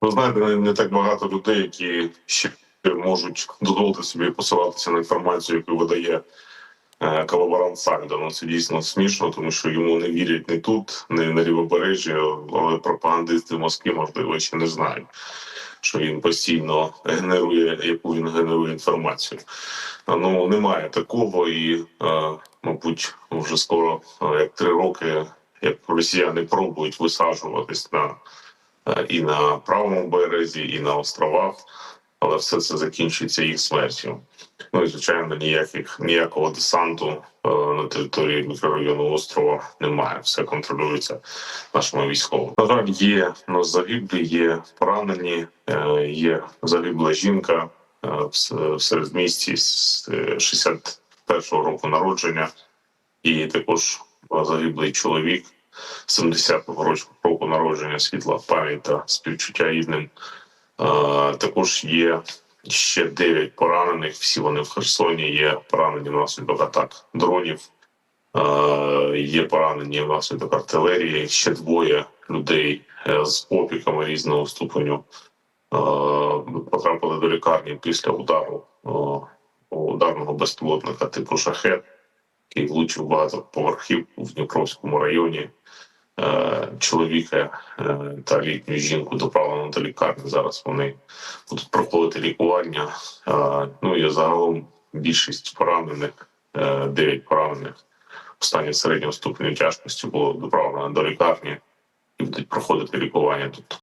Ви знаєте, не, так багато людей, які ще можуть дозволити собі посилатися на інформацію, яку видає е, колаборант Сальдо. Ну це дійсно смішно, тому що йому не вірять не тут, не на лівобережжі, але пропагандисти Москви, можливо, ще не знають. Що він постійно генерує, яку він генерує інформацію. Ну немає такого, і е, мабуть, вже скоро е, як три роки, як росіяни пробують висаджуватись на і на правому березі, і на островах, але все це закінчується їх смертю. Ну і звичайно, ніяких ніякого десанту е, на території мікрорайону острова немає. Все контролюється нашими військовими. На жаль, є ну, загиблі, є поранені, е, є загибла жінка е, в середмісті з е, 61-го року народження, і також е, загиблий чоловік 70-го року- року народження світла пам'ять та співчуття рідним. Також є ще 9 поранених. Всі вони в Херсоні. Є поранені внаслідок атак дронів. Є поранені внаслідок артилерії. Ще двоє людей е, з опіками різного ступеню потрапили до лікарні після удару ударного безпілотника типу шахет, який влучив багатоповерхівку в Дніпровському районі. Е, Чоловіка е, та літню жінку доправлено до лікарні. Зараз вони будуть проходити лікування. Е, Ну і загалом більшість поранених, 9 поранених в стані середнього ступеню тяжкості було доправлено до лікарні і будуть проходити лікування тут.